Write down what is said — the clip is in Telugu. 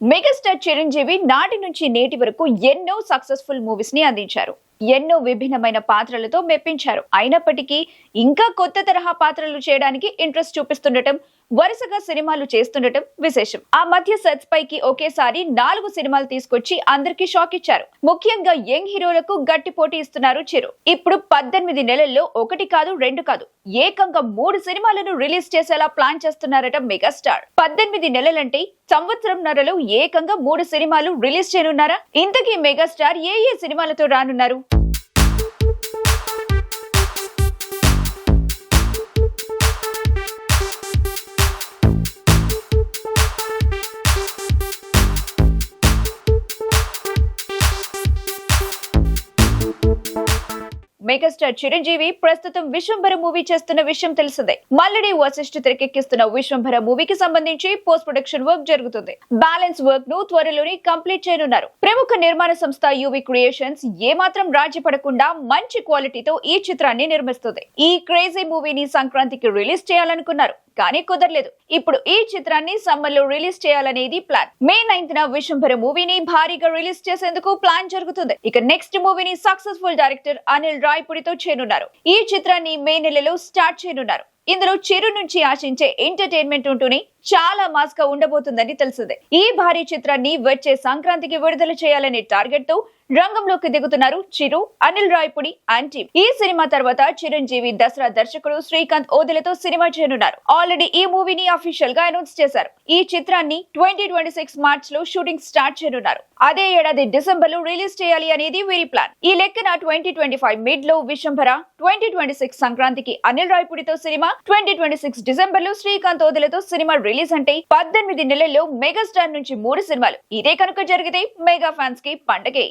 మెగాస్టార్ చిరంజీవి నాటి నుంచి నేటి వరకు ఎన్నో సక్సెస్ఫుల్ మూవీస్ని అందించారు. ఎన్నో విభిన్నమైన పాత్రలతో మెప్పించారు. అయినప్పటికీ ఇంకా కొత్త తరహా పాత్రలు చేయడానికి ఇంట్రెస్ట్ చూపిస్తుండటం వరుసగా సినిమాలు చేస్తుండటం విశేషం. ఆ మధ్య సెట్స్ పైకి ఒకేసారి నాలుగు సినిమాలు తీసుకొచ్చి అందరికీ షాక్ ఇచ్చారు. ముఖ్యంగా యంగ్ హీరోలకు గట్టి పోటీ ఇస్తున్నారు చిరు. ఇప్పుడు పద్దెనిమిది నెలల్లో ఒకటి కాదు రెండు కాదు ఏకంగా మూడు సినిమాలను రిలీజ్ చేసేలా ప్లాన్ చేస్తున్నారట మెగాస్టార్. పద్దెనిమిది నెలలంటే సంవత్సరం నరలో ఏకంగా మూడు సినిమాలు రిలీజ్ చేయనున్నారా? ఇంతకీ మెగాస్టార్ ఏ ఏ సినిమాలతో రానున్నారు? మెగాస్టార్ చిరంజీవి ప్రస్తుతం విశ్వంభర మూవీ చేస్తున్న విషయం తెలిసిందే. మల్లడి వశిష్ఠ తెరకెక్కిస్తున్న విశ్వంభర మూవీకి సంబంధించి పోస్ట్ ప్రొడక్షన్ వర్క్ జరుగుతుంది. బ్యాలెన్స్ వర్క్ను త్వరలోనే కంప్లీట్ చేయనున్నారు. ప్రముఖ నిర్మాణ సంస్థ యువి క్రియేషన్స్ ఏమాత్రం రాజీ పడకుండా మంచి క్వాలిటీతో ఈ చిత్రాన్ని నిర్మిస్తుంది. ఈ క్రేజీ మూవీని సంక్రాంతికి రిలీజ్ చేయాలనుకున్నారు. కానీ కుదరలేదు. ఇప్పుడు ఈ చిత్రాన్ని సమ్మర్లో రిలీజ్ చేయాలనేది ప్లాన్. మే నైన్త్ న విశ్వంభర మూవీని భారీగా రిలీజ్ చేసేందుకు ప్లాన్ జరుగుతుంది. ఇక నెక్స్ట్ మూవీని సక్సెస్ఫుల్ డైరెక్టర్ అనిల్ రాయ్పుడితో చేయనున్నారు ఈ చిత్రాన్ని మే నెలలో స్టార్ట్ చేయనున్నారు. ఇందులో చిరు నుంచి ఆశించే ఎంటర్టైన్మెంట్ ఉంటూనే చాలా మాస్గా ఉండబోతుందని తెలిసిందే. ఈ భారీ చిత్రాన్ని వచ్చే సంక్రాంతికి విడుదల చేయాలనే టార్గెట్తో రంగంలోకి దిగుతున్నారు చిరు అనిల్ రాయపుడి అండ్ టీమ్ ఈ సినిమా తర్వాత చిరంజీవి దసరా దర్శకుడు శ్రీకాంత్ ఓదెలతో సినిమా చేయనున్నారు. ఆల్రెడీ ఈ మూవీని అఫీషియల్గా అనౌన్స్ చేశారు. ఈ చిత్రాన్ని ట్వంటీ ట్వంటీ సిక్స్ మార్చ్లో షూటింగ్ స్టార్ట్ చేయనున్నారు. అదే ఏడాది డిసెంబర్లో రిలీజ్ చేయాలి అనేది వీరి ప్లాన్ ఈ లెక్కన ట్వంటీ ట్వంటీ ఫైవ్ మిడ్లో విశంభర ట్వంటీ ట్వంటీ సిక్స్ సంక్రాంతికి అనిల్ రాయపుడితో సినిమా ట్వంటీ ట్వంటీ సిక్స్ డిసెంబర్లో శ్రీకాంత్ ఓదెలతో సినిమా రిలీజ్ అంటే పద్దెనిమిది నెలల్లో మెగాస్టార్ నుంచి మూడు సినిమాలు. ఇదే కనుక జరిగితే మెగా ఫ్యాన్స్కి పండగే.